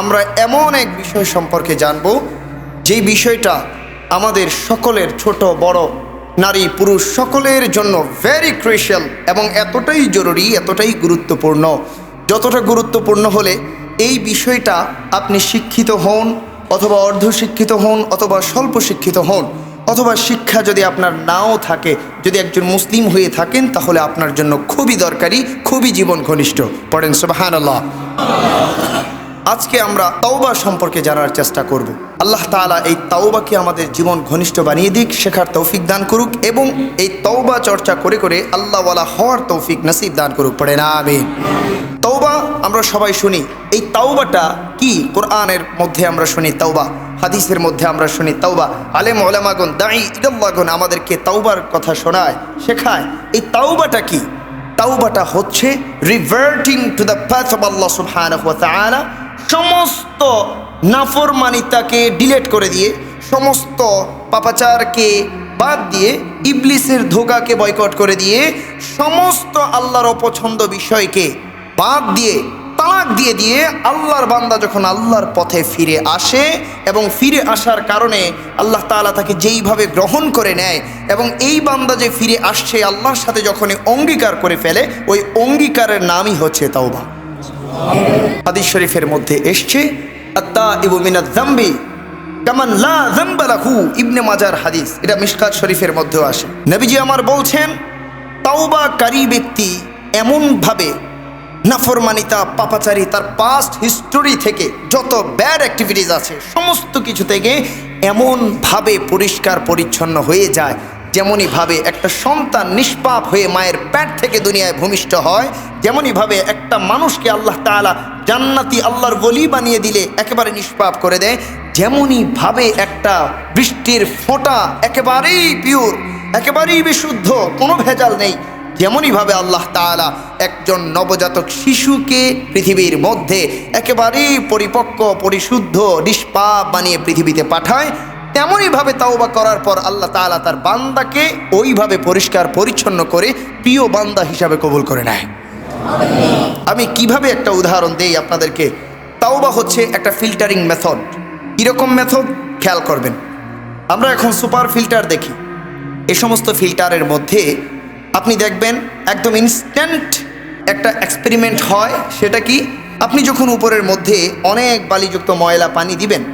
আমরা এমন এক বিষয় সম্পর্কে জানব, যেই বিষয়টা আমাদের সকলের ছোট, বড়, নারী, পুরুষ সকলের জন্য ভেরি ক্রুশিয়াল এবং এতটাই জরুরি, এতটাই গুরুত্বপূর্ণ। যতটা গুরুত্বপূর্ণ হলে এই বিষয়টা আপনি শিক্ষিত হন, অথবা অর্ধশিক্ষিত হন, অথবা স্বল্প শিক্ষিত হন, অথবা শিক্ষা যদি আপনার নাও থাকে, যদি একজন মুসলিম হয়ে থাকেন, তাহলে আপনার জন্য খুবই দরকারি, খুবই জীবন ঘনিষ্ঠ পড়েন সুবাহান আল্লাহ আজকে আমরা তাওবা সম্পর্কে জানার চেষ্টা করব। আল্লাহ তাআলা এই তাওবাকে আমাদের জীবন ঘনিষ্ঠ বানিয়ে দিক, শেখার তৌফিক দান করুক এবং এই তওবা চর্চা করে করে আল্লাহওয়ালা হওয়ার তৌফিক নসিব দান করুক। পড়ে না আমিন। তওবা আমরা সবাই শুনি। এই তাওবাটা কি? কোরআনের মধ্যে আমরা শুনি তাওবা, হাদিসের মধ্যে আমরা শুনি তাওবা। আলেম ওলামাগুন দাই ইদম্মাগুন আমাদেরকে তাওবার কথা শোনায়, শেখায়। এই তাওবাটা কি? তাওবাটা হচ্ছে reverting to the path of আল্লাহ সুবহানাহু ওয়া তাআলা সমস্ত নাফরমানিতাকে ডিলেট করে দিয়ে, সমস্ত পাপাচারকে বাদ দিয়ে, ইবলিসের ধোকাকে বয়কট করে দিয়ে, সমস্ত আল্লাহর অপছন্দ বিষয়কে বাদ দিয়ে, তালাক দিয়ে দিয়ে আল্লাহর বান্দা যখন আল্লাহর পথে ফিরে আসে এবং ফিরে আসার কারণে আল্লাহ তাআলা তাকে যেইভাবে গ্রহণ করে নেয় এবং এই বান্দা যে ফিরে আসছে, আল্লাহর সাথে যখন অঙ্গীকার করে ফেলে, ওই অঙ্গীকারের নামই হচ্ছে তাওবা। হাদিস শরীফের মধ্যে এসছে, আত্মা ইবু মিনাত জাম্বি কামান লা জাম্বা লাহু, ইবনে মাজার হাদিস। এটা মিশকাত শরীফের মধ্যেও আসে। নবীজি আমার বলছেন তাওবাকারী ব্যক্তি এমনভাবে নাফরমানিতা, পাপাচারী, তার পাস্ট হিস্টোরি থেকে যত ব্যাড অ্যাক্টিভিটিস আছে, সমস্ত কিছু থেকে এমনভাবে পরিষ্কার, পরিচ্ছন্ন হয়ে যায় যেমনইভাবে একটা সন্তান নিষ্পাপ হয়ে মায়ের প্যাট থেকে দুনিয়ায় ভূমিষ্ঠ হয় যেমনইভাবে একটা মানুষকে আল্লাহ তাআলা জান্নাতি আল্লাহর গলি বানিয়ে দিলে একেবারে নিষ্পাপ করে দেয় যেমনইভাবে একটা বৃষ্টির ফোঁটা একেবারেই পিওর একেবারেই বিশুদ্ধ, কোনো ভেজাল নেই যেমনইভাবে আল্লাহ তাআলা একজন নবজাতক শিশুকে পৃথিবীর মধ্যে একেবারেই পরিপক্ক, পরিশুদ্ধ, নিষ্পাপ বানিয়ে পৃথিবীতে পাঠায় তেমনইভাবে তাওবা করার পর আল্লাহ তাআলা তার বান্দাকে ওইভাবে পরিষ্কার, পরিচ্ছন্ন করে প্রিয় বান্দা হিসাবে কবুল করে নেয়। আমি কীভাবে একটা উদাহরণ দেই আপনাদেরকে? তাওবা হচ্ছে একটা ফিল্টারিং মেথড কীরকম মেথড খেয়াল করবেন। আমরা এখন সুপার ফিল্টার দেখি। এ সমস্ত ফিল্টারের মধ্যে আপনি দেখবেন একদম ইনস্ট্যান্ট একটা এক্সপেরিমেন্ট হয়। সেটা কি? আপনি যখন উপরের মধ্যে অনেক বালিযুক্ত ময়লা পানি দিবেন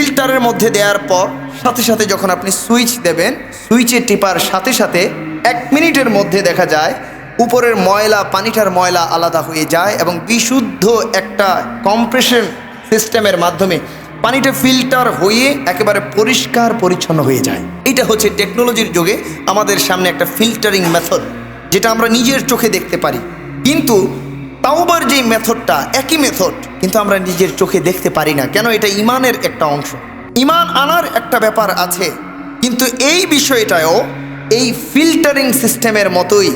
ফিল্টারের মধ্যে দেওয়ার পর সাথে সাথে যখন আপনি সুইচ দেবেন সুইচে টিপার সাথে সাথে এক মিনিটের মধ্যে দেখা যায় উপরের ময়লা, পানিটার ময়লা আলাদা হয়ে যায় এবং বিশুদ্ধ একটা কম্প্রেশন সিস্টেমের মাধ্যমে পানিটা ফিল্টার হয়ে একেবারে পরিষ্কার, পরিচ্ছন্ন হয়ে যায়। এটা হচ্ছে টেকনোলজির যুগে আমাদের সামনে একটা ফিল্টারিং মেথড, যেটা আমরা নিজের চোখে দেখতে পারি। কিন্তু তাওবার যেই মেথডটা, একই মেথড, কিন্তু আমরা নিজের চোখে দেখতে পারি না। কেন? এটা ইমানের একটা অংশ। ইমান আনার একটা ব্যাপার আছে, কিন্তু এই বিষয়টাও এই ফিল্টারিং সিস্টেমের মতোই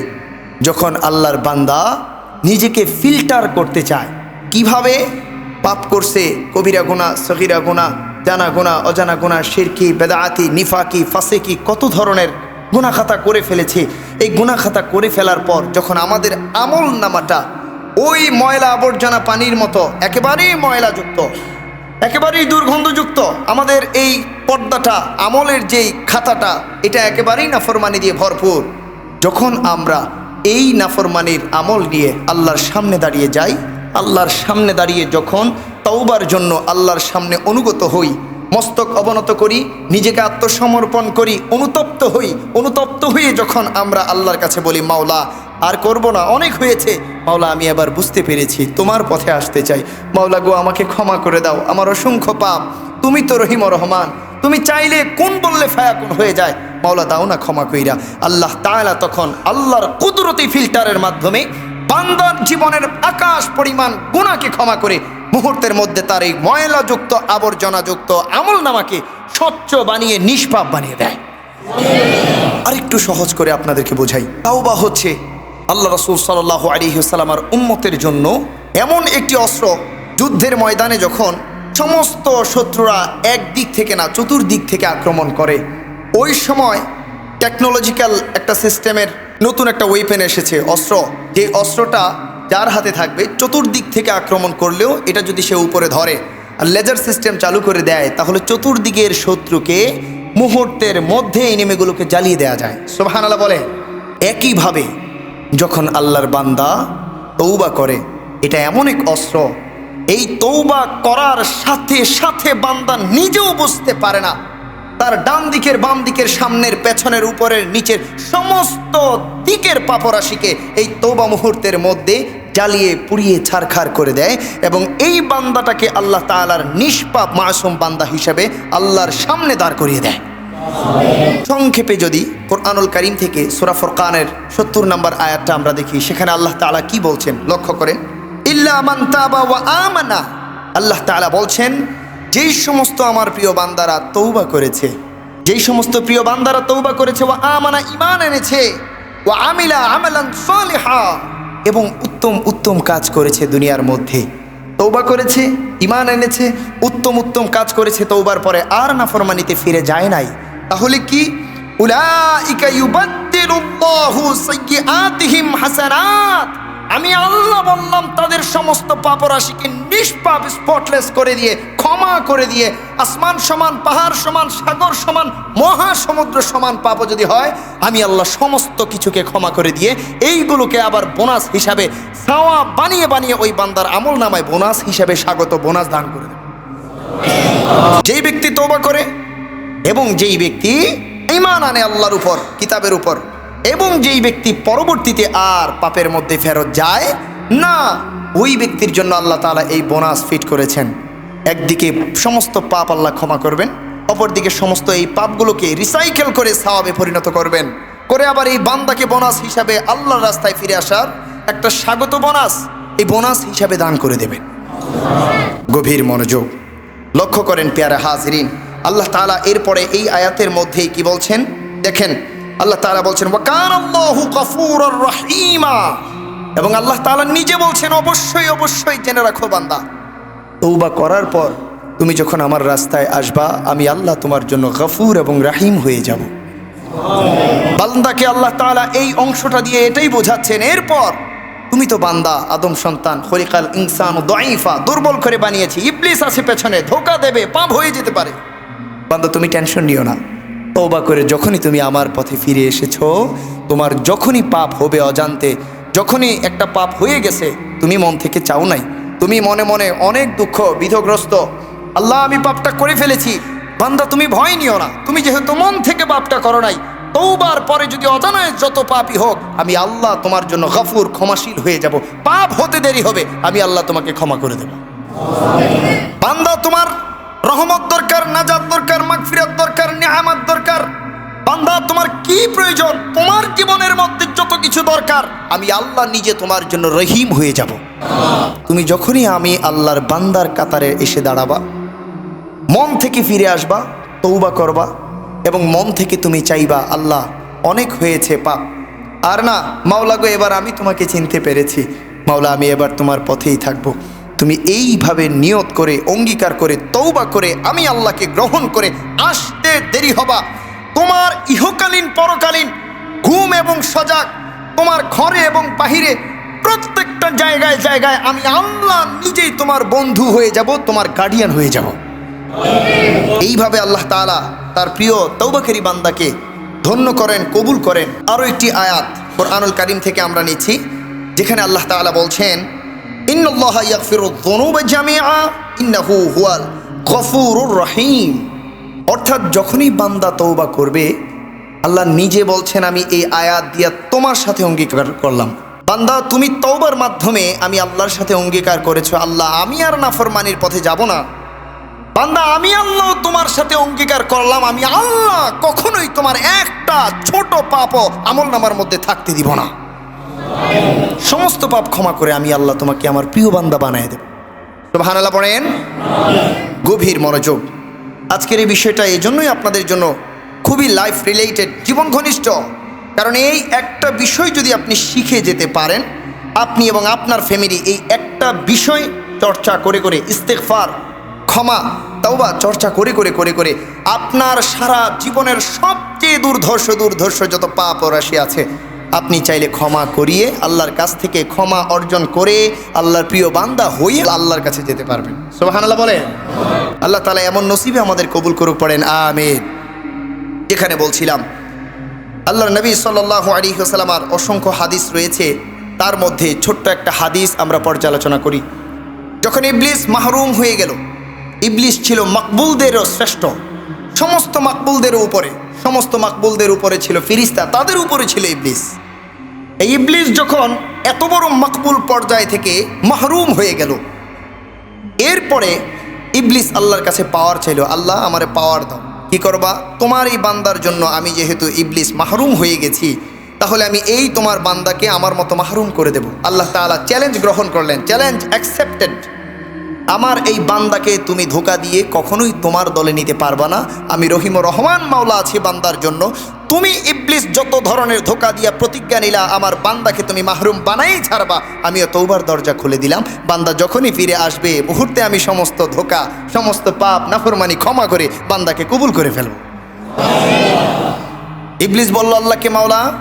যখন আল্লাহর বান্দা নিজেকে ফিল্টার করতে চায়, কীভাবে? পাপ করছে, কবিরা গোনা সহিরা গোনা জানা গোনা অজানা গোনা শিরকি বেদায়াতি নিফাকি, ফাসেকি, কত ধরনের গুণাখাতা করে ফেলেছে। এই গুণাখাতা করে ফেলার পর যখন আমাদের আমল নামাটা ওই ময়লা আবর্জনা পানির মতো, একেবারেই ময়লাযুক্ত, একেবারেই দুর্গন্ধযুক্ত। আমাদের এই পর্দাটা, আমলের যেই খাতাটা, এটা একেবারেই নাফরমানি দিয়ে ভরপুর। যখন আমরা এই নাফরমানির আমল নিয়ে আল্লাহর সামনে দাঁড়িয়ে যাই, আল্লাহর সামনে দাঁড়িয়ে যখন তওবার জন্য আল্লাহর সামনে অনুগত হই, মস্তক অবনত করি, নিজেকে আত্মসমর্পণ করি, অনুতপ্ত হই, অনুতপ্ত হয়ে যখন আমরা আল্লাহর কাছে বলি, মাওলা আর করব না। অনেক হয়েছে। মাওলা, আমি এবার বুঝতে পেরেছি, তোমার পথে আসতে চাই। মাওলা গো, আমাকে ক্ষমা করে দাও। আমার অসংখ্য পাপ। তুমি তো রহিম রহমান। তুমি চাইলে কোন বললে ফায়াকুন হয়ে যায়? মাওলা, দাও না ক্ষমা কইরা। আল্লাহ তাআলা তখন আল্লাহর কুদরতি ফিল্টারের মাধ্যমে বান্দার জীবনের আকাশ পরিমাণ গুণাকে ক্ষমা করে মুহূর্তের মধ্যে তার এই ময়লাযুক্ত, আবর্জনাযুক্ত আমল নামাকে স্বচ্ছ বানিয়ে, নিষ্পাপ বানিয়ে দেয়। আরেকটু সহজ করে আপনাদেরকে বোঝাই। তাওবা হচ্ছে আল্লাহ রসুল সাল্লাহ আলিহাসাল্লামার উন্মতের জন্য এমন একটি অস্ত্র যুদ্ধের ময়দানে যখন সমস্ত শত্রুরা এক দিক থেকে না চতুর্দিক থেকে আক্রমণ করে, ওই সময় টেকনোলজিক্যাল একটা সিস্টেমের নতুন একটা ওয়েপেন এসেছে, অস্ত্র। যে অস্ত্রটা যার হাতে থাকবে, চতুর্দিক থেকে আক্রমণ করলেও এটা যদি সে উপরে ধরে আর লেজার সিস্টেম চালু করে দেয়, তাহলে চতুর্দিকের শত্রুকে মুহূর্তের মধ্যে এই নেমেগুলোকে জ্বালিয়ে দেওয়া যায়। সোহানালা বলে একইভাবে যখন আল্লাহর বান্দা তৌবা করে, এটা এমন এক অস্ত্র। এই তৌবা করার সাথে সাথে বান্দা নিজেও বুঝতে পারে না। তার ডান দিকের বাম দিকের সামনের পেছনের উপরের নিচের সমস্ত দিকের পাপরাশিকে এই তৌবা মুহূর্তের মধ্যে জ্বালিয়ে, পুড়িয়ে, ছারখার করে দেয় এবং এই বান্দাটাকে আল্লাহ তাআলার নিষ্পাপ মাসুম বান্দা হিসেবে আল্লাহর সামনে দাঁড় করিয়ে দেয়। সংক্ষেপে যদি কোরআনুল করিম থেকে সুরা ফরকানের সত্তর নম্বর আয়াতটা আমরা দেখি, সেখানে আল্লাহ তাআলা কি বলছেন? লক্ষ্য করেন। ওয়া আমানা। আল্লাহ তালা বলছেন, যেই সমস্ত আমার প্রিয় বান্দারা তৌবা করেছে, যেই সমস্ত প্রিয় বান্দারা তৌবা করেছে, ওয়া আমানা ইমান এনেছে, ওয়া আমিলা আমালান সালিহা, এবং উত্তম উত্তম কাজ করেছে দুনিয়ার মধ্যে। তৌবা করেছে ইমান এনেছে, উত্তম উত্তম কাজ করেছে তৌবার পরে আর নাফরমানিতে ফিরে যায় নাই। তাহলে কি? আমি আল্লাহ বললাম, তাদের সমস্ত পাপরাশিকে নিষ্পাপ স্পটলেস করে দিয়ে, ক্ষমা করে দিয়ে, আসমান সমান, পাহাড় সমান, সাগর সমান, মহাসমুদ্র সমান পাপ যদি হয়, আমি আল্লাহ সমস্ত কিছুকে ক্ষমা করে দিয়ে, এইগুলোকে আবার বোনাস হিসাবে সাওয়া বানিয়ে বানিয়ে ওই বান্দার আমল নামায় বোনাস হিসাবে স্বাগত বোনাস দান করে দেবে। যেই ব্যক্তি তৌবা করে এবং যেই ব্যক্তি ইমান আনে আল্লাহর উপর, কিতাবের উপর, এবং যেই ব্যক্তি পরবর্তীতে আর পাপের মধ্যে ফেরত যায়, না, ওই ব্যক্তির জন্য আল্লাহ তাআলা এই বোনাস ফিট করেছেন। একদিকে সমস্ত পাপ আল্লাহ ক্ষমা করবেন, অপরদিকে সমস্ত এই পাপগুলোকে রিসাইকেল করে সাওয়াবে পরিণত করবেন। করে আবার এই বান্দাকে বোনাস হিসাবে আল্লাহর রাস্তায় ফিরে আসার একটা স্বাগত বোনাস এই বোনাস হিসাবে দান করে দেবেন। গভীর মনোযোগ। লক্ষ্য করেন পেয়ারা হাজরিন আল্লাহ তাআলা এরপরে এই আয়াতের মধ্যেই কি বলছেন? দেখেন, আল্লাহ তালা বলছেন রহিমা। এবং আল্লাহ তাআলা নিজে বলছেন, অবশ্যই অবশ্যই জেনে রাখো বান্দা। তৌবা করার পর তুমি যখন আমার রাস্তায় আসবা, আমি আল্লাহ তোমার জন্য গফুর এবং রাহিম হয়ে যাব। বান্দাকে আল্লাহ তাআলা এই অংশটা দিয়ে এটাই বোঝাচ্ছেন, এরপর তুমি তো বান্দা, আদম সন্তান খরিকাল ইনসান দইফা দুর্বল করে বানিয়েছি, ইবলিস আছে পেছনে, ধোকা দেবে, পাপ হয়ে যেতে পারে। বান্দা, তুমি টেনশন নিও না। তৌবা করে যখনই তুমি আমার পথে ফিরে এসেছ, তোমার যখনই পাপ হবে অজান্তে, যখনই একটা পাপ হয়ে গেছে, তুমি মন থেকে চাও নাই। তুমি মনে মনে অনেক দুঃখ, বিধগ্রস্ত। আল্লাহ, আমি পাপটা করে ফেলেছি। বান্দা, তুমি ভয় নিও না। তুমি যেহেতু মন থেকে পাপটা করো নাই তৌবার পরে যদি অজানায় যত পাপই হোক, আমি আল্লাহ তোমার জন্য গফুর, ক্ষমাশীল হয়ে যাব। পাপ হতে দেরি হবে, আমি আল্লাহ তোমাকে ক্ষমা করে দেব। বান্দা, তোমার রহমত দরকার, নাজাত দরকার, মাগফিরাত দরকার, নিয়ামত দরকার। বান্দা, তোমার কি প্রয়োজন? তোমার জীবনের মধ্যে যত কিছু দরকার, আমি আল্লাহ নিজে তোমার জন্য রহিম হয়ে যাব। তুমি যখনই আমি আল্লাহর বান্দার কাতারে এসে দাঁড়াবা, মন থেকে ফিরে আসবা তৌবা করবা, এবং মন থেকে তুমি চাইবা, আল্লাহ অনেক হয়েছে, পাপ। আর না, মাওলা গো, এবার আমি তোমাকে চিনতে পেরেছি। মাওলা, আমি এবার তোমার পথেই থাকব। তুমি এইভাবে নিয়ত করে, অঙ্গীকার করে তৌবা করে, আমি আল্লাহকে গ্রহণ করে আসতে দেরি হবা। তোমার ইহকালীন, পরকালীন ঘুম এবং সজাগ, তোমার ঘরে এবং বাহিরে প্রত্যেকটা জায়গায় জায়গায় আমি আল্লাহ নিজেই তোমার বন্ধু হয়ে যাব, তোমার গার্ডিয়ান হয়ে যাব। এইভাবে আল্লাহ তাআলা তার প্রিয় তৌবাকেরি বান্দাকে ধন্য করেন, কবুল করেন। আরও একটি আয়াত কোরআনুল কারিম থেকে আমরা নিচ্ছি, যেখানে আল্লাহ তাআলা বলছেন ইন্নাল্লাহা ইয়াগফিরু যুনুবা জামিআ, ইন্নাহু হুয়াল গফুরুর রহিম। অর্থাৎ যখনই বান্দা তৌবা করবে, আল্লাহ নিজে বলছেন, আমি এই আয়াত দিয়া তোমার সাথে অঙ্গীকার করলাম। বান্দা, তুমি তৌবার মাধ্যমে আমি আল্লাহর সাথে অঙ্গীকার করেছ। আল্লাহ, আমি আর নাফরমানির পথে যাব না। বান্দা, আমি আল্লাহ তোমার সাথে অঙ্গীকার করলাম। আমি আল্লাহ কখনোই তোমার একটা ছোট পাপও আমল নামার মধ্যে থাকতে দিব না। সমস্ত পাপ ক্ষমা করে আমি আল্লাহ তোমাকে আমার প্রিয় বান্দা বানায় দেব। তো ভানালা পড়েন? গভীর মনোযোগ। আজকের এই বিষয়টা এই জন্যই আপনাদের জন্য খুবই লাইফ রিলেটেড জীবন ঘনিষ্ঠ। কারণ এই একটা বিষয় যদি আপনি শিখে যেতে পারেন, আপনি এবং আপনার ফ্যামিলি এই একটা বিষয় চর্চা করে করে ইস্তেকফার ক্ষমা, তাওবা চর্চা করে করে করে করে আপনার সারা জীবনের সবচেয়ে দুর্ধর্ষ দুর্ধর্ষ যত পাপ রাশি আছে আপনি চাইলে ক্ষমা করিয়ে আল্লাহর কাছ থেকে ক্ষমা অর্জন করে আল্লাহর প্রিয় বান্দা হয়ে আল্লাহর কাছে যেতে পারবেন। সোহানাল্লাহ বলেন। আল্লাহ তালা এমন নসিবে আমাদের কবুল করুক, পড়েন, আমিন। যেখানে বলছিলাম আল্লাহ নবী সাল্লাহ আলী সাল্লামার অসংখ্য হাদিস রয়েছে। তার মধ্যে ছোট্ট একটা হাদিস আমরা পর্যালোচনা করি। যখন ইবলিস মাহরুম হয়ে গেল, ইবলিস ছিল মাকবুলদেরও শ্রেষ্ঠ। সমস্ত মাকবুলদের উপরে, সমস্ত মাকবুলদের উপরে ছিল ফিরিস্তা, তাদের উপরে ছিল ইবলিস। এই ইবলিস যখন এত বড় মকবুল পর্যায় থেকে মাহরুম হয়ে গেল, এরপরে ইবলিস আল্লাহর কাছে পাওয়ার চাইল, আল্লাহ, আমারে পাওয়ার দাও। কি করবা? তোমার এই বান্দার জন্য আমি যেহেতু ইবলিস মাহরুম হয়ে গেছি, তাহলে আমি এই তোমার বান্দাকে আমার মতো মাহরুম করে দেব। আল্লাহ তাআলা চ্যালেঞ্জ গ্রহণ করলেন চ্যালেঞ্জ অ্যাকসেপ্টেড আমার এই বান্দাকে তুমি ধোকা দিয়ে কখনোই তোমার দলে নিতে পারবা না। আমি রহিম রহমান মাওলা আছি বান্দার জন্য। তুমি ইবলিস যত ধরনের ধোকা দিয়া প্রতিজ্ঞা নিলা, আমার বান্দাকে তুমি মাহরুম বানাই ছাড়বা। আমিও তৌবার দরজা খুলে দিলাম। বান্দা যখনই ফিরে আসবে, মুহূর্তে আমি সমস্ত ধোকা, সমস্ত পাপ, নাফরমানি ক্ষমা করে বান্দাকে কবুল করে ফেলব। ইবলিস বলল, আল্লাহকে মাওলা,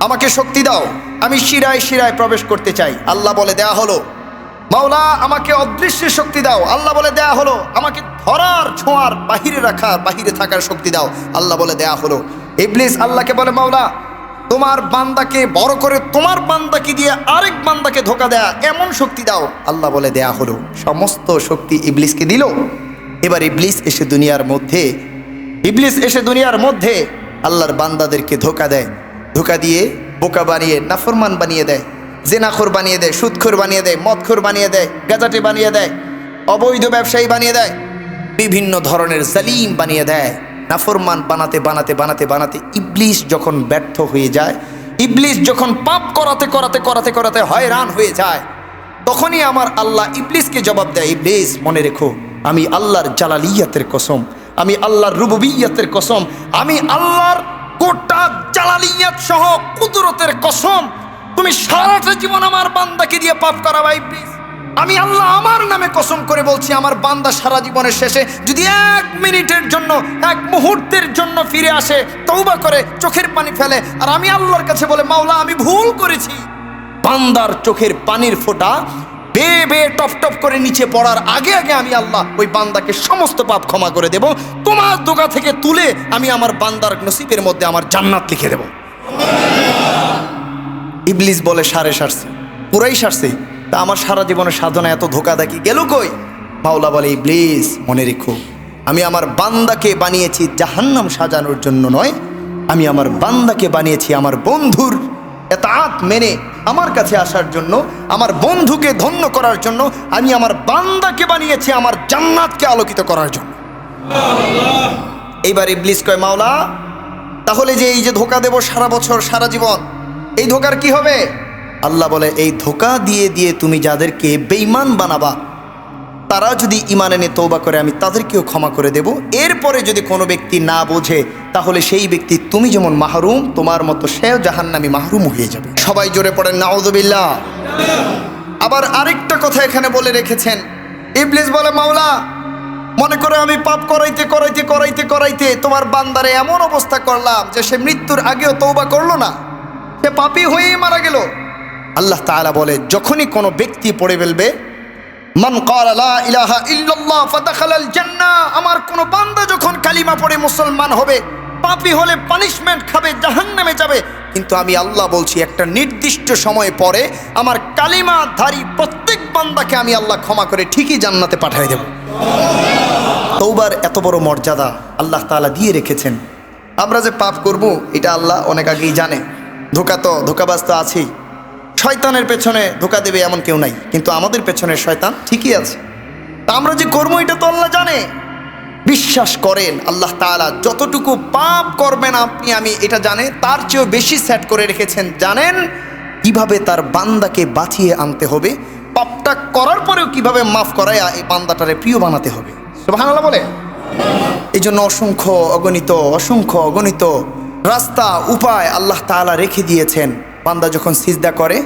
আমাকে শক্তি দাও। আমি শিরায় শিরায় প্রবেশ করতে চাই। আল্লাহ বলে, দেয়া হলো। মাওলা, আমাকে অদৃশ্য শক্তি দাও। আল্লাহ বলে, দেয়া হলো। আমাকে ধরার, ছোঁয়ার, বাহিরে রাখার, বাহিরে থাকার শক্তি দাও। আল্লাহ বলে, দেয়া হলো। ইবলিস আল্লাহকে বলে, মাওলা, তোমার বান্দাকে বড় করে তোমার বান্দাকে দিয়ে আরেক বান্দাকে ধোকা দেয়া, এমন শক্তি দাও। আল্লাহ বলে, দেয়া হলো। সমস্ত শক্তি ইবলিসকে দিল। এবার ইবলিস এসে দুনিয়ার মধ্যে, ইবলিস এসে দুনিয়ার মধ্যে আল্লাহর বান্দাদেরকে ধোকা দেয়। ধোকা দিয়ে বোকা বানিয়ে, নাফরমান বানিয়ে দেয়। জেনাখোর বানিয়ে দেয়, সুদখোর বানিয়ে দেয়, মদখোর বানিয়ে দেয়, গাজাটে বানিয়ে দেয়, অবৈধ ব্যবসায়ী বানিয়ে দেয়, বিভিন্ন ধরনের জালিম বানিয়ে দেয়, নাফরমান বানাতে বানাতে বানাতে বানাতে ইবলিশ যখন ব্যর্থ হয়ে যায় ইবলিশ যখন পাপ করাতে করাতে করাতে করাতে হয়রান হয়ে যায়, তখনই আমার আল্লাহ ইবলিসকে জবাব দেয়, ইবলিস, মনে রেখো, আমি আল্লাহর জালালিয়াতের কসম, আমি আল্লাহর রুববিয়াতের কসম, আমি আল্লাহর কোটা জালালিয়াত সহ কুদরতের কসম তুমি সারাটা জীবন আমার বান্দাকে দিয়ে পাপ করাবা ইবলিস আমি আল্লাহ আমার নামে কসম করে বলছি, আমার বান্দা সারা জীবনের শেষে যদি এক মিনিটের জন্য, এক মুহূর্তের জন্য ফিরে আসে তৌবা করে, চোখের পানি ফেলে, আর আমি আল্লাহর কাছে বলে, মাওলা, আমি ভুল করেছি। বান্দার চোখের পানির ফোঁটা বে বে টপ টপ করে নিচে পড়ার আগে আগে আমি আল্লাহ ওই বান্দাকে সমস্ত পাপ ক্ষমা করে দেব। তোমার দোকা থেকে তুলে আমি আমার বান্দার নসিবের মধ্যে আমার জান্নাত লিখে দেব। ইবলিস বলে সারে সারছে পুরাই সারছে। তা আমার সারা জীবনের সাধনা এত ধোকা দেখি গেল কই? মাওলা বলে, ইবলিস, মনে রেখো, আমি আমার বান্দাকে বানিয়েছি জাহান্নাম সাজানোর জন্য নয়। আমি আমার বান্দাকে বানিয়েছি আমার বন্ধুর এতাত মেনে আমার কাছে আসার জন্য, আমার বন্ধুকে ধন্য করার জন্য, আমি আমার বান্দাকে বানিয়েছি আমার জান্নাতকে আলোকিত করার জন্য। এইবার ইবলিস কয়, মাওলা, তাহলে যে এই যে ধোকা দেব সারা বছর, সারা জীবন এই ধোকার কি হবে? আল্লাহ বলে, এই ধোকা দিয়ে দিয়ে তুমি যাদেরকে বেইমান বানাবা তারা যদি ইমান এনে তৌবা করে, আমি তাদেরকেও ক্ষমা করে দেব। এরপরে যদি কোনো ব্যক্তি না বোঝে, তাহলে সেই ব্যক্তি তুমি যেমন মাহরুম, তোমার মতো সেও জাহান্নামি মাহরুম হয়ে যাবে। সবাই জোরে পড়েন নাউদুবিল্লাহ আবার আরেকটা কথা এখানে বলে রেখেছেন। ইবলিস বলে, মাওলা, মনে করে আমি পাপ করাইতে করাইতে করাইতে করাইতে তোমার বান্দারে এমন অবস্থা করলাম যে সে মৃত্যুর আগেও তৌবা করল না। সে পাপি হয়েই মারা গেল। আল্লাহ তাআলা বলে, যখনই কোনো ব্যক্তি পড়ে ফেলবে, মান ইলাহা ইল্লাল্লাহ ফাদাখালাল জান্নাহ, আমার কোন বান্দা যখন কালিমা পড়ে মুসলমান হবে, পাপী হলে পানিশমেন্ট খাবে, জাহান্নামে যাবে। কিন্তু আমি আল্লাহ বলছি, একটা নির্দিষ্ট সময় পরে আমার কালিমাধারী প্রত্যেক বান্দাকে আমি আল্লাহ ক্ষমা করে ঠিকই জান্নাতে পাঠিয়ে দেব। তৌবার এত বড় মর্যাদা আল্লাহ তাআলা দিয়ে রেখেছেন। আমরা যে পাপ করব, এটা আল্লাহ অনেক আগেই জানে। ধোকা তো, ধোকাবাজ তো আছেই। শয়তানের পেছনে ধোকা দেবে এমন কেউ নাই, কিন্তু আমাদের পেছনে শয়তান ঠিকই আছে। তা আমরা যে কর্ম এটা তো আল্লাহ জানে। বিশ্বাস করেন, আল্লাহ তাআলা যতটুকু পাপ করবেন আপনি, আমি এটা জানে, তার চেয়েও বেশি সেট করে রেখেছেন, জানেন কীভাবে তার বান্দাকে বাঁচিয়ে আনতে হবে, পাপটা করার পরেও কীভাবে মাফ করায়, এই বান্দাটারে প্রিয় বানাতে হবে। সুবহানাল্লাহ বলে? এই জন্য অসংখ্য অগণিত অসংখ্য অগণিত রাস্তা, উপায় আল্লাহ তাআলা রেখে দিয়েছেন। বান্দা যখন সিজদা করে,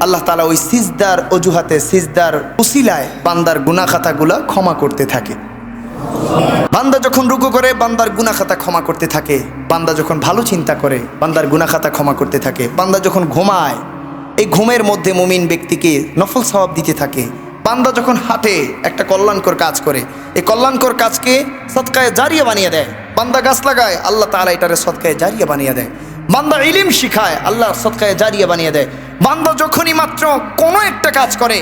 আল্লাহ তাআলা ওই সিজদার অজুহাতে, সিজদার উসিলায় বান্দার গুনাখাতাগুলা ক্ষমা করতে থাকে। বান্দা যখন রুকু করে, বান্দার গুনাখাতা ক্ষমা করতে থাকে। বান্দা যখন ভালো চিন্তা করে, বান্দার গুনাখাতা ক্ষমা করতে থাকে। বান্দা যখন ঘুমায়, এই ঘুমের মধ্যে মুমিন ব্যক্তিকে নফল সওয়াব দিতে থাকে। বান্দা যখন হাঁটে, একটা কল্যাণকর কাজ করে। এই কল্যাণকর কাজকে সৎকায় জারিয়া বানিয়ে দেয়। বান্দা গাছ লাগায়, আল্লাহ তাআলা এটারে সৎকায় জারিয়া বানিয়ে দেয়। বান্দা ইলিম শিখায় আল্লাহ সৎকায় জারিয়া বানিয়ে দেয়। বান্দা যখনই মাত্র কোনো একটা কাজ করে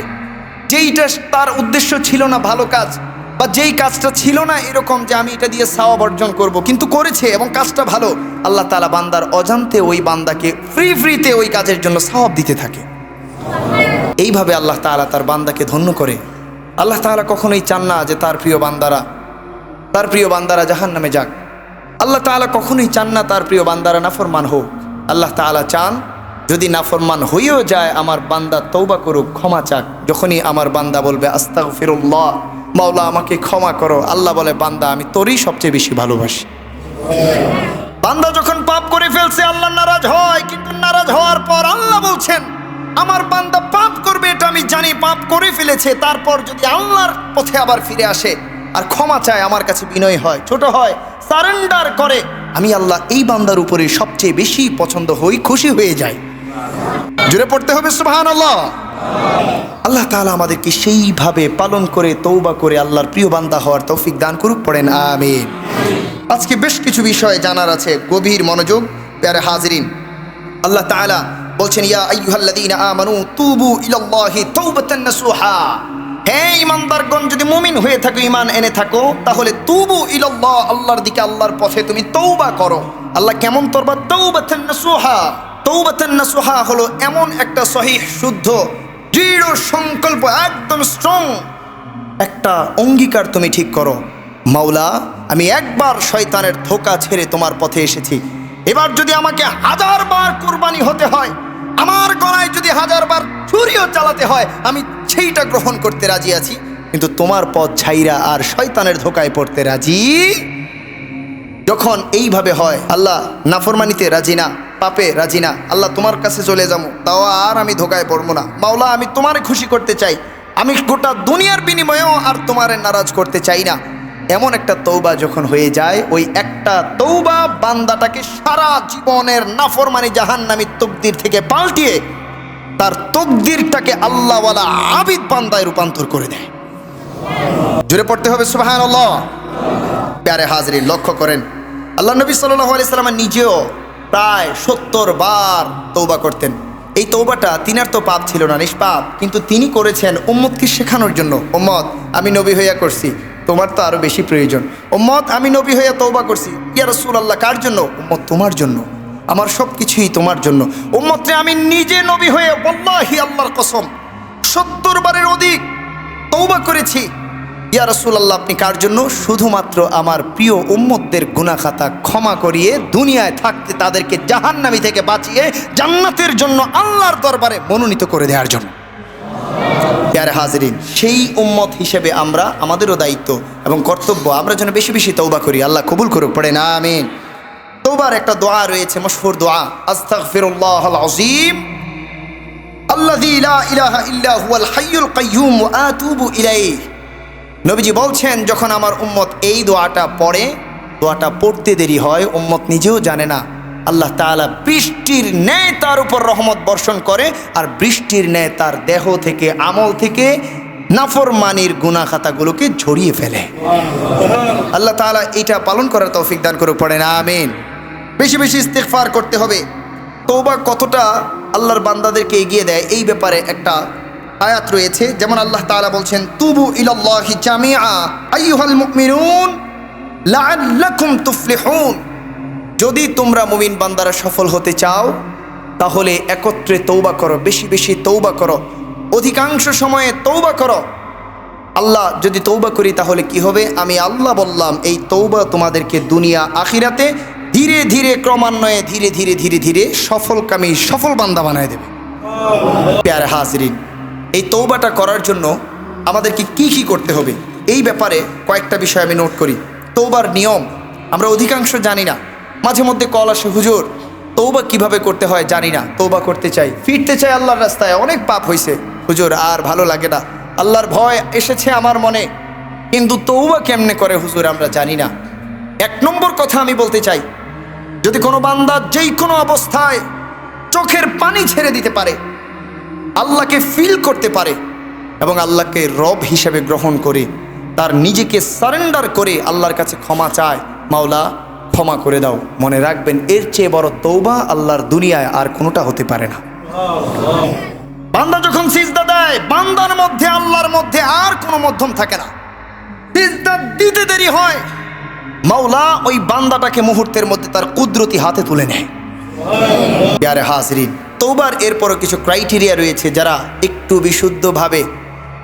যেইটা তার উদ্দেশ্য ছিল না ভালো কাজ, বা যেই কাজটা ছিল না এরকম যে আমি এটা দিয়ে সাওয়াব অর্জন করব, কিন্তু করেছে এবং কাজটা ভালো, আল্লাহ তালা বান্দার অজান্তে ওই বান্দাকে ফ্রি ফ্রিতে ওই কাজের জন্য সাওয়াব দিতে থাকে। এইভাবে আল্লাহ তাআলা তার বান্দাকে ধন্য করে। আল্লাহ তাআলা কখনোই চান না যে তার প্রিয় বান্দারা, তার প্রিয় বান্দারা জাহান নামে যাক। আল্লাহ তাআলা কখনোই চান না তার প্রিয় বান্দারা নাফরমান হোক। আল্লাহ তাআলা চান, যদি নাফরমান হয়েও যায়, আমার বান্দা তৌবা করুক, ক্ষমা চাক। যখনই আমার বান্দা বলবে আস্তাগ ফিরুল্লাহ মাওলা, আমাকে ক্ষমা করো। আল্লাহ বলে, বান্দা, আমি তোরই সবচেয়ে বেশি ভালোবাসি। বান্দা যখন পাপ করে ফেলছে, আল্লাহ নারাজ হয়, কিন্তু নারাজ হওয়ার পর আল্লাহ বলছেন, আমার বান্দা পাপ করবে, এটা আমি জানি, পাপ করে ফেলেছে। তারপর যদি আল্লাহর পথে আবার ফিরে আসে, আর ক্ষমা চায়, আমার কাছে বিনয় হয়, ছোট হয় সারেন্ডার করে, আমি আল্লাহ এই বান্দার উপরে সবচেয়ে বেশি পছন্দ হই, খুশি হয়ে যাই। জুড়ে পড়তে হবে সুবাহান আল্লাহ আল্লাহ তাআলা আমাদেরকে সেইভাবে পালন করে তৌবা করে আল্লাহর প্রিয় বান্দা হওয়ার তৌফিক দান করুক, পড়েন, আমিন। আজকে বেশ কিছু বিষয় জানার আছে, গভীর মনোযোগ, প্যারে হাজরিন। আল্লাহ তাআলা বলছেন, ইয়া আইয়ুহাল্লাযীনা আমানু তুবু ইলাল্লাহি তাওবাতান নাসুহা। হে ইমানদারগণ, যদি মুমিন হয়ে থাকো ইমান এনে থাকো, তাহলে তুবু ইলাল্লাহ, আল্লাহর দিকে আল্লাহর পথে তুমি তৌবা করো। আল্লাহ কেমন তরবা? তৌবাতান নাসুহা। তৌবাতান নাসুহা হলো এমন একটা সহিহ শুদ্ধ, দৃঢ় সংকল্প, একদম স্ট্রং একটা অঙ্গীকার তুমি ঠিক করো। মাওলা, আমি একবার শয়তানের ধোকা ছেড়ে তোমার পথে এসেছি। এবার যদি আমাকে হাজার বার কুরবানি হতে হয় আমার গলায় যদি হাজার বার ছুরিও চালাতে হয়, আমি সেইটা গ্রহণ করতে রাজি আছি। কিন্তু তোমার পথ ছাইরা আর শয়তানের ধোকায় পড়তে রাজি? যখন এইভাবে হয়, আল্লাহ নাফরমানিতে রাজি না, পাপে রাজি না, আল্লাহ তোমার কাছে চলে যাব, তাও আর আমি ধোকায় পড়ব না। মাওলা, আমি তোমারে খুশি করতে চাই। আমি গোটা দুনিয়ার বিনিময়েও আর তোমারে নারাজ করতে চাই না। এমন একটা তৌবা যখন হয়ে যায়, ওই একটা তৌবা বান্দাটাকে সারা জীবনের নাফর মানে নাফরমানি জাহান্নামি তকদির থেকে পাল্টিয়ে তার তকদিরটাকে আল্লাহওয়ালা আবিদ বান্দায় রূপান্তর করে দেয়। জুড়ে পড়তে হবে আল্লাহ প্যারে হাজরি, লক্ষ্য করেন, আল্লাহ নবী সাল্লাহ নিজেও প্রায় সত্তর বার তৌবা করতেন। এই তৌবাটা তিনার তো পাপ ছিল না, নিষ্পাপ। কিন্তু তিনি করেছেন উম্মতকে শেখানোর জন্য। উম্মত, আমি নবী হইয়া করছি। তোমার তো আরও বেশি প্রয়োজন। উম্মত, আমি নবী হইয়া তৌবা করছি। ইয়া রসুল আল্লাহ কার জন্য? উম্মত তোমার জন্য। আমার সব কিছুই তোমার জন্য। উম্মতরে, আমি নিজে নবী হয়ে বল্লাহি আল্লাহর কসম, সত্তর বারের অধিক তৌবা করেছি। ইয়া রসুল আল্লাহ আপনি কার জন্য? শুধুমাত্র আমার প্রিয় উম্মতদের গুনাখাতা ক্ষমা করিয়ে দুনিয়ায় থাকতে, তাদেরকে জাহান্নামি থেকে বাঁচিয়ে জান্নাতের জন্য আল্লাহর দরবারে মনোনীত করে দেওয়ার জন্য। ইয়ার হাজরিন, সেই উম্মত হিসেবে আমরা, আমাদেরও দায়িত্ব এবং কর্তব্য, আমরা যেন বেশি বেশি তৌবা করি। আল্লাহ কবুল করুক পড়ে না আমিন। তৌবার একটা দোয়া রয়েছে, মশহুর দোয়া। ওয়া আতুবু ইলাইহি। নবীজি বলছেন, যখন আমার উম্মত এই দোয়াটা পড়ে, দোয়াটা পড়তে দেরি হয়, উম্মত নিজেও জানে না। আল্লাহ তাআলা বৃষ্টির ন্যায় তার উপর রহমত বর্ষণ করে, আর বৃষ্টির ন্যায় তার দেহ থেকে, আমল থেকে নাফরমানির গুনা খাতাগুলোকে ঝরিয়ে ফেলে। আল্লাহ তাআলা এটা পালন করার তৌফিক দান করে পড়ে না আমিন। বেশি বেশি ইস্তেগফার করতে হবে। তৌবা কতটা আল্লাহর বান্দাদেরকে এগিয়ে দেয়, এই ব্যাপারে একটা আয়াত রয়েছে। যেমন আল্লাহ তাআলা বলছেন, তুবু ইলাল্লাহি জামিআ, আইয়ুহাল মুমিনুন, লাআল্লাকুম তুফলিহুন। যদি তোমরা মুমিন বান্দারা সফল হতে চাও, তাহলে একত্রে তৌবা করো, বেশি বেশি তৌবা করো। অধিকাংশ সময়ে তৌবা করো। আল্লাহ যদি তৌবা করি, তাহলে কি হবে? আমি আল্লাহ বললাম, এই তৌবা তোমাদেরকে দুনিয়া আখিরাতে ধীরে ধীরে ক্রমান্বয়ে ধীরে ধীরে ধীরে ধীরে সফলকামী সফল বান্দা বানায় দেবে। প্যার হাজরিন, এই তৌবাটা করার জন্য আমাদেরকে কি কি করতে হবে? এই ব্যাপারে কয়েকটা বিষয় আমি নোট করি। তৌবার নিয়ম আমরা অধিকাংশ জানি না। মাঝে মধ্যে কল আসে, হুজুর তৌবা কীভাবে করতে হয় জানি না তৌবা করতে চাই। ফিরতে চাই আল্লাহর রাস্তায়, অনেক পাপ হয়েছে হুজুর, আর ভালো লাগে না। আল্লাহর ভয় এসেছে আমার মনে। কিন্তু তৌবা কেমনে করে, হুজুর, আমরা জানি না। এক নম্বর কথা আমি বলতে চাই, যদি কোনো বান্দা যেই কোনো অবস্থায় চোখের পানি ছেড়ে দিতে পারে, আল্লাহকে ফিল করতে পারে এবং আল্লাহকে রব হিসেবে গ্রহণ করে, তার নিজেকে সারেন্ডার করে আল্লাহর কাছে ক্ষমা চায়, মাওলা ক্ষমা করে দাও, মনে রাখবেন, এর চেয়ে বড় তৌবা আল্লাহর দুনিয়ায় আর কোনোটা হতে পারে না। বান্দা যখন সিজদা দেয়, বান্দার মধ্যে, আল্লাহর মধ্যে আর কোনো মধ্যম থাকে না। সিজদা দিতে দেরি হয়। মাওলা ওই বান্দাটাকে মুহূর্তের মধ্যে তার কুদরতি হাতে তুলে নেয়। ইয়ারে হাজরিন তৌবার এরপরও কিছু ক্রাইটেরিয়া রয়েছে যারা একটু বিশুদ্ধভাবে,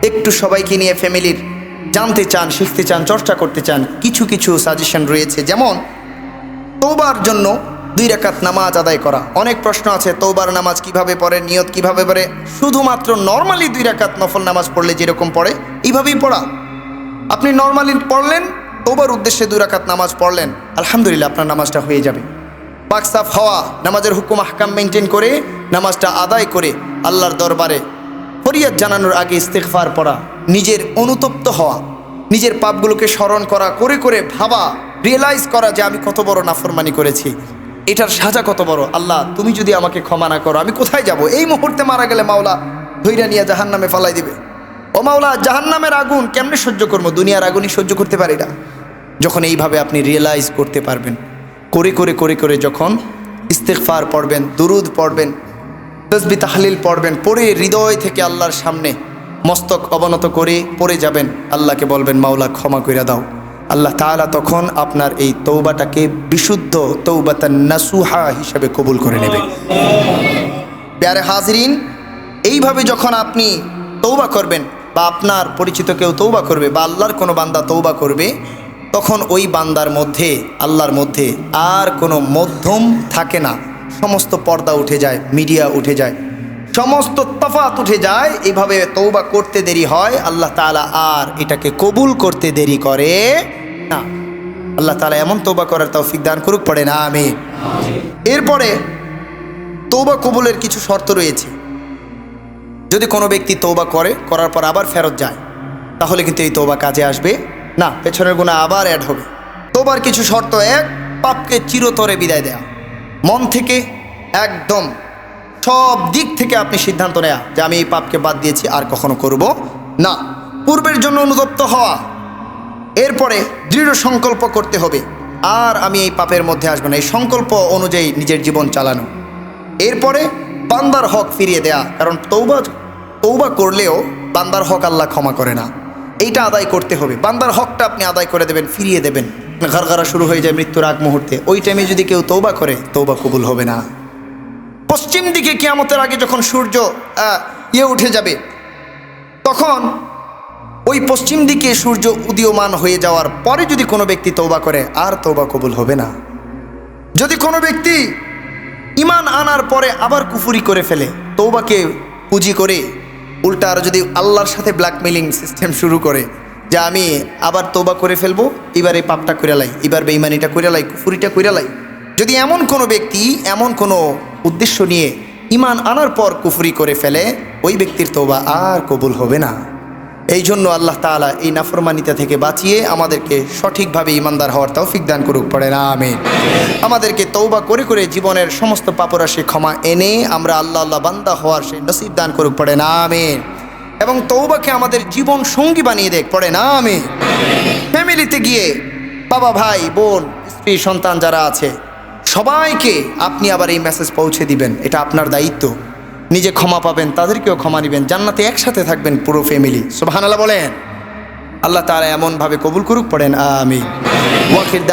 একটু সবাইকে নিয়ে ফ্যামিলির জানতে চান, শিখতে চান, চর্চা করতে চান, কিছু কিছু সাজেশন রয়েছে। যেমন তৌবার জন্য দুই রাকাত নামাজ আদায় করা। অনেক প্রশ্ন আছে তৌবার নামাজ কীভাবে পড়ে, নিয়ত কীভাবে পড়ে? শুধুমাত্র নর্মালি দুই রাকাত নফল নামাজ পড়লে যেরকম পড়ে, এইভাবেই পড়া। আপনি নর্মালি পড়লেন তৌবার উদ্দেশ্যে দুই রাকাত নামাজ পড়লেন, আলহামদুলিল্লাহ আপনার নামাজটা হয়ে যাবে। পাকসাফ হওয়া, নামাজের হুকুম আহকাম মেনটেন করে, নামাজটা আদায় করে আল্লাহর দরবারে ফরিয়াদ জানানোর আগে ইস্তেকফার পড়া, নিজের অনুতপ্ত হওয়া, নিজের পাপগুলোকে স্মরণ করা, করে করে ভাবা রিয়েলাইজ করা যে আমি কত বড় নাফরমানি করেছি। এটার সাজা কত বড়? আল্লাহ, তুমি যদি আমাকে ক্ষমা না করো, আমি কোথায় যাব? এই মুহূর্তে মারা গেলে মাওলা ধৈর্য নিয়ে জাহান নামে ফালাই দিবে। ও মাওলা জাহান নামের আগুন কেমনে সহ্য করব? দুনিয়ার আগুনই সহ্য করতে পারি না। যখন এইভাবে আপনি রিয়েলাইজ করতে পারবেন, করে করে করে করে যখন ইস্তেকফার পড়বেন, দুরুদ পড়বেন, তসবি তাহলিল পড়বেন, পড়ে হৃদয় থেকে আল্লাহর সামনে মস্তক অবনত করে পড়ে যাবেন, আল্লাহকে বলবেন, মাওলা, ক্ষমা করে দাও। আল্লাহ তাআলা তখন আপনার এই তৌবাটাকে বিশুদ্ধ তৌবাতা নাসুহা হিসাবে কবুল করে নেবে। প্যারে হাজরিন, এইভাবে যখন আপনি তৌবা করবেন বা আপনার পরিচিত কেউ তৌবা করবে বা আল্লাহর কোনো বান্দা তৌবা করবে, তখন ওই বান্দার মধ্যে, আল্লাহর মধ্যে আর কোনো মধ্যম থাকে না। সমস্ত পর্দা উঠে যায়, মিডিয়া উঠে যায়। সমস্ত তফাত উঠে যায়। এইভাবে তৌবা করতে দেরি হয়। আল্লাহ তাআলা আর এটাকে কবুল করতে দেরি করে না। আল্লাহ তালা এমন তৌবা করার তৌফিক দান করুক, পড়ে না আমি এরপরে তৌবা কবুলের কিছু শর্ত রয়েছে। যদি কোনো ব্যক্তি তৌবা করে, করার পর আবার ফেরত যায়, তাহলে কিন্তু এই তৌবা কাজে আসবে। না, পেছনের গুণা আবার অ্যাড হবে। তোবার কিছু শর্ত এক, পাপকে চিরতরে বিদায় দেয়া। মন থেকে একদম সব দিক থেকে আপনি সিদ্ধান্ত নেয়া যে আমি এই পাপকে বাদ দিয়েছি, আর কখনো করব না। পূর্বের জন্য অনুতপ্ত হওয়া। এরপরে দৃঢ় সংকল্প করতে হবে, আর আমি এই পাপের মধ্যে আসব না। এই সংকল্প অনুযায়ী নিজের জীবন চালানো। এরপরে বান্দার হক ফিরিয়ে দেয়া, কারণ তৌবা তৌবা করলেও বান্দার হক আল্লাহ ক্ষমা করে না। এইটা আদায় করতে হবে। বান্দার হকটা আপনি আদায় করে দেবেন, ফিরিয়ে দেবেন। ঘরঘরা শুরু হয়ে যায় মৃত্যুর আগ মুহূর্তে। ওই টাইমে যদি কেউ তৌবা করে তৌবা কবুল হবে না। পশ্চিম দিকে কিয়ামতের আগে যখন সূর্য ইয়ে উঠে যাবে, তখন ওই পশ্চিম দিকে সূর্য উদীয়মান হয়ে যাওয়ার পরে যদি কোনো ব্যক্তি তৌবা করে, আর তৌবা কবুল হবে না। যদি কোনো ব্যক্তি ইমান আনার পরে আবার কুফুরি করে ফেলে তৌবাকে পুঁজি করে, উল্টা আর যদি আল্লাহর সাথে ব্ল্যাকমেলিং সিস্টেম শুরু করে, যে আমি আবার তৌবা করে ফেলব, এবার এই পাপটা করে লাই, এবার বেইমানিটা করে লাই, কুফুরিটা করে লাই। যদি এমন কোনো ব্যক্তি, এমন কোনো উদ্দেশ্য নিয়ে ইমান আনার পর কুফুরি করে ফেলে, ওই ব্যক্তির তৌবা আর কবুল হবে না। এই জন্য আল্লাহ তাআলা এই নাফরমানিতা থেকে বাঁচিয়ে আমাদেরকে সঠিকভাবে ইমানদার হওয়ার তৌফিক দান করুক পড়ে না আমিন। আমাদেরকে তৌবা করে করে জীবনের সমস্ত পাপরাশি ক্ষমা এনে আমরা আল্লাহ আল্লাহ বান্দা হওয়ার সেই নসিব দান করুক পড়ে না আমিন। এবং তৌবাকে আমাদের জীবন সঙ্গী বানিয়ে দেখ পড়ে না আমি ফ্যামিলিতে গিয়ে বাবা ভাই, বোন, স্ত্রী, সন্তান যারা আছে সবাইকে আপনি আবার এই মেসেজ পৌঁছে দিবেন, এটা আপনার দায়িত্ব। নিজে ক্ষমা পাবেন, তাদেরকেও ক্ষমা নেবেন, জান্নাতে একসাথে থাকবেন পুরো ফ্যামিলি সুবহানাল্লাহ বলেন। আল্লাহ তারা এমনভাবে কবুল করুক, পড়েন আমি ওয়াকির